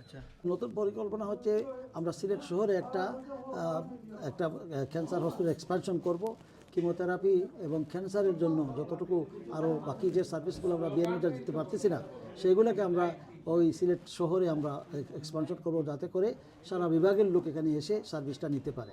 আচ্ছা। নতুন পরিকল্পনা হচ্ছে আমরা সিলেট শহরে একটা একটা ক্যান্সার হসপিটাল এক্সপানশন করব। কিমোথেরাপি এবং ক্যান্সারের জন্য যতটুকু আরও বাকি যে সার্ভিসগুলো আমরা বিএনএটা দিতে পারতেছি না সেইগুলোকে আমরা ওই সিলেট শহরে আমরা এক্সপানশন করব যাতে করে সারা বিভাগের লোক এখানে এসে সার্ভিসটা নিতে পারে।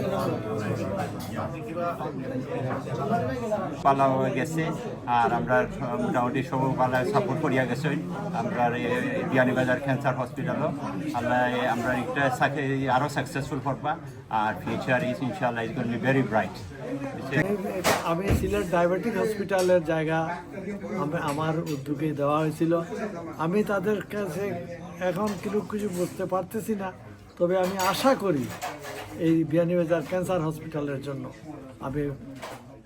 পালা হয়ে গেছে, আর আমরা মোটামুটি সব পালায় সাপোর্ট করিয়া গেছে। আমরা বিয়ানীবাজার ক্যান্সার হসপিটালও আমরা আমরা একটা আরও সাকসেসফুল করবা, আর ফিউচার ইজ ইনশাল্লাহ ইজ গোন ভেরি ব্রাইট আমি সিলেট ডায়াবেটিক হসপিটালের জায়গা আমার উদ্যোগে দেওয়া হয়েছিল। আমি তাদের কাছে এখন কিছু কিছু বুঝতে পারতেছি না, তবে আমি আশা করি এই বিয়ানীবাজার ক্যান্সার হসপিটালের জন্য আমি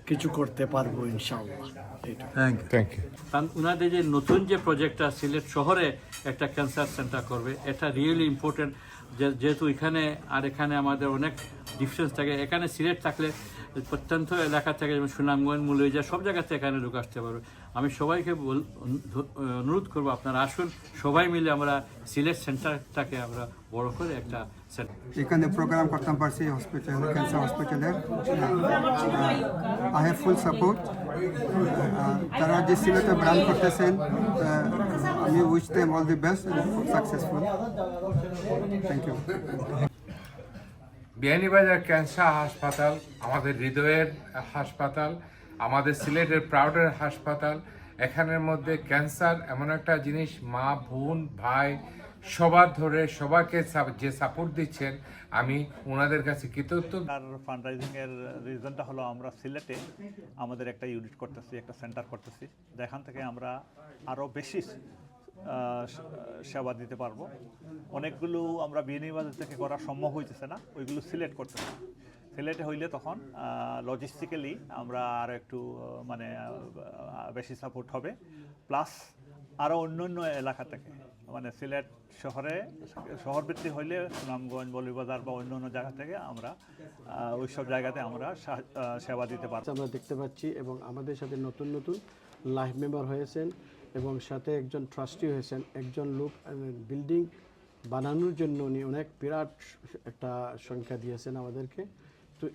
কিছু করতে পারব ইনশাআল্লাহ। ইউ কারণ ওনাদের যে নতুন যে প্রজেক্টটা সিলেট শহরে একটা ক্যান্সার সেন্টার করবে এটা রিয়েলি ইম্পর্টেন্ট যেহেতু এখানে আর এখানে আমাদের অনেক ডিফারেন্স থাকে। এখানে সিলেট থাকলে প্রত্যন্ত এলাকা থেকে যেমন সুনামগঞ্জ মূল্যজা সব জায়গাতে এখানে লোক আসতে পারবে। আমি সবাইকে অনুরোধ করব, আপনারা আসুন, সবাই মিলে আমরা সিলেট সেন্টারটাকে আমরা বড় করে একটা এখানে প্রোগ্রাম করতাম পারছি হসপিটাল ক্যান্সার হসপিটালের আই হ্যাভ ফুল সাপোর্ট তারা যে সিলেটে ব্রান করতেছেন আমি wish them all the best successful thank you Beanibazar cancer হাসপাতাল, আমাদের হৃদয়ের হাসপাতাল, আমাদের সিলেটের প্রাউডের হাসপাতাল, এখানের মধ্যে ক্যান্সার এমন একটা জিনিস, মা, বোন, ভাই, সবার ধরে সবাইকে যে সাপোর্ট দিচ্ছেন, আমি ওনাদের কাছে কৃতজ্ঞ। আর ফান্ডরাইজিং এর রিজনটা হলো আমরা সিলেটে আমাদের একটা ইউনিট করতেছি, একটা সেন্টার করতেছি। যেখান থেকে আমরা আরও বেশি সেবা দিতে পারব। অনেকগুলো আমরা বিনিবাজার থেকে করা সম্ভব হইতেছে না, ওইগুলো সিলেক্ট করতেছি সিলেটে হইলে তখন লজিস্টিক্যালি আমরা আর একটু মানে বেশি সাপোর্ট হবে। প্লাস আরও অন্য অন্য এলাকা থেকে মানে সিলেট শহরে, শহরভিত্তিক হইলে সুনামগঞ্জ, বলিবাজার বা অন্য অন্য জায়গা থেকে আমরা ওই সব জায়গাতে আমরা সেবা দিতে পারব। আমরা দেখতে পাচ্ছি এবং আমাদের সাথে নতুন নতুন লাইফ মেম্বার হয়েছেন এবং সাথে একজন ট্রাস্টি হয়েছেন, একজন লোক বিল্ডিং বানানোর জন্য উনি অনেক বিরাট একটা সংখ্যা দিয়েছেন আমাদেরকে। তো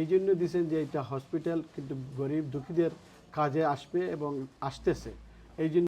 এই জন্য দিয়েছেন যে এটা হসপিটাল কিন্তু গরিব দুঃখীদের কাজে আসবে এবং আসতেছে। এই জন্য